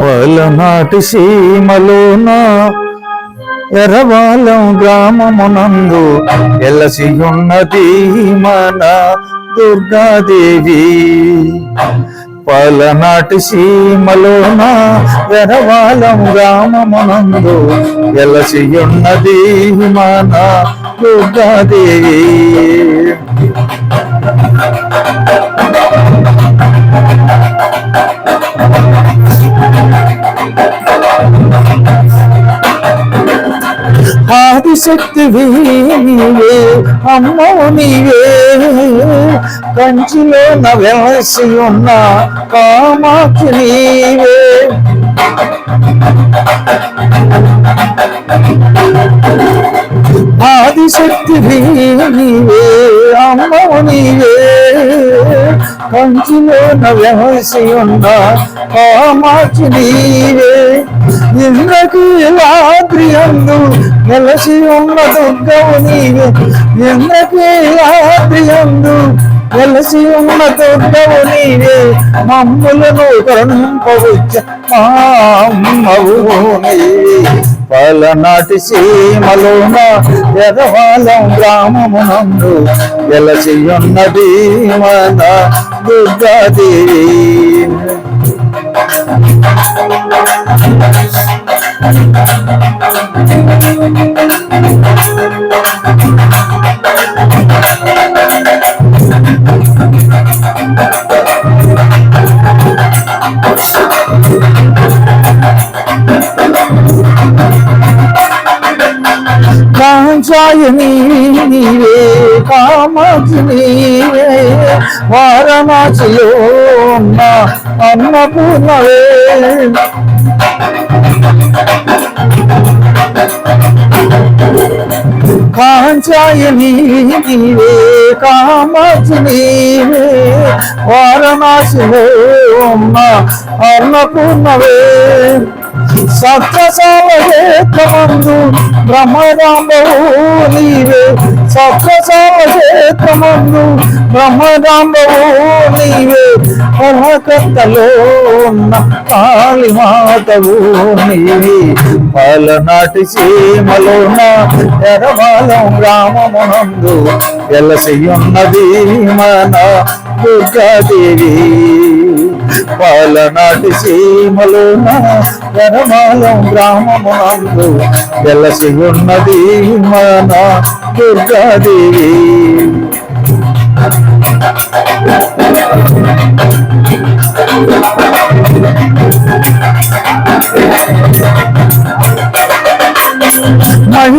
పలనాటి సీమలోన ఎర్రవాలం గ్రామమునందు ఎలసి ఉన్నది మన దుర్గాదేవి. పలనాటి సీమలోన ఎర్రవాలం గ్రామమునందు ఎలసి ఉన్నది మన దుర్గాదేవి. ఆదిశక్తి నీవే అమ్మో నీవే. కంచిలో నవసి ఉన్న కామాక్షి నీవే. ఆదిశక్తి నీవే అమ్మవు నీవే కంచిలో నవసి ఉన్న కామాచి నీవే ఇంద్రకి రాత్రి అందు నెలసి ఉన్న దుర్గవు నీవే ఇంద్రకి రాత్రి అందు వెలసి ఉన్న దుర్గవు నీవే మమ్ములను కరుణింపవచ్చ మా అమ్మవు నీవే పలనాటి సీమలోన ఎర్రవాలం గ్రామమునందు గెలచియున్నది మన దుర్గాదేవి. కాంచాయని నీవే కామాక్షి నీవే వారణాసిలో ఉన్న అన్నపూర్ణవే. కాంచాయని నీవే కామాక్షి నీవే వారణాసిలో ఉన్న అన్నపూర్ణవే. సత్యసావజేత్రమందు బ్రహ్మరాంబవు నీవే. సత్యసావజేత్రమందు బ్రహ్మరాంబవు నీవే. కలకత్తలో ఉన్న కాళీమాతవు నీవే. పలనాటి సీమలోన ఎరవాలం గ్రామమునందు ఎలసియున్నది మన దుర్గాదేవి. పాలనాటి సీమలోన వనమాలం గ్రామమునందు వెలసి ఉన్నది మన దుర్గాదేవి.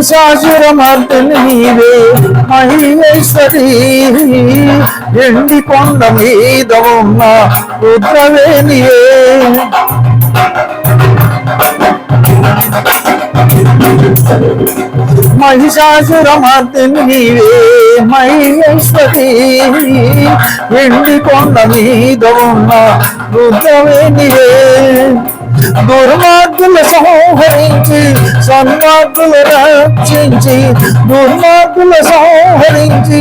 మహిషాసురమర్దిని నీవే మహేశ్వరి ఎండి కొండ మీద ఉన్న రుద్రవేణియే మహిషాసుర మహిషాసురమర్దిని నీవే మహేశ్వరి ఎండి కొండ మీద ఉన్న రుద్రవేణియే దుర్మార్గుల సంహరించి సన్మార్గులు రక్షించి దుర్మార్గుల సంహరించి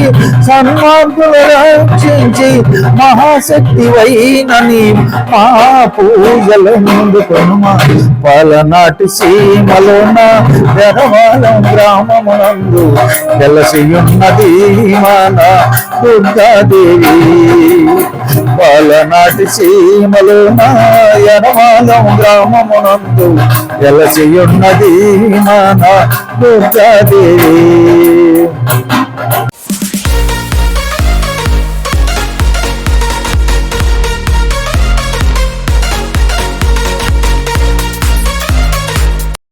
సన్మార్గులు రక్షించి మహాశక్తి వైనని మా పూజల ముందు కొనుమ పలనాటి సీమలోన జనవాలం గ్రామమునందు వెలసి ఉన్నది మన దుర్గాదేవి. పలనాటి సీమలోన యనవాలం గ్రామమునందు వెలసి మన దుర్గాదేవి.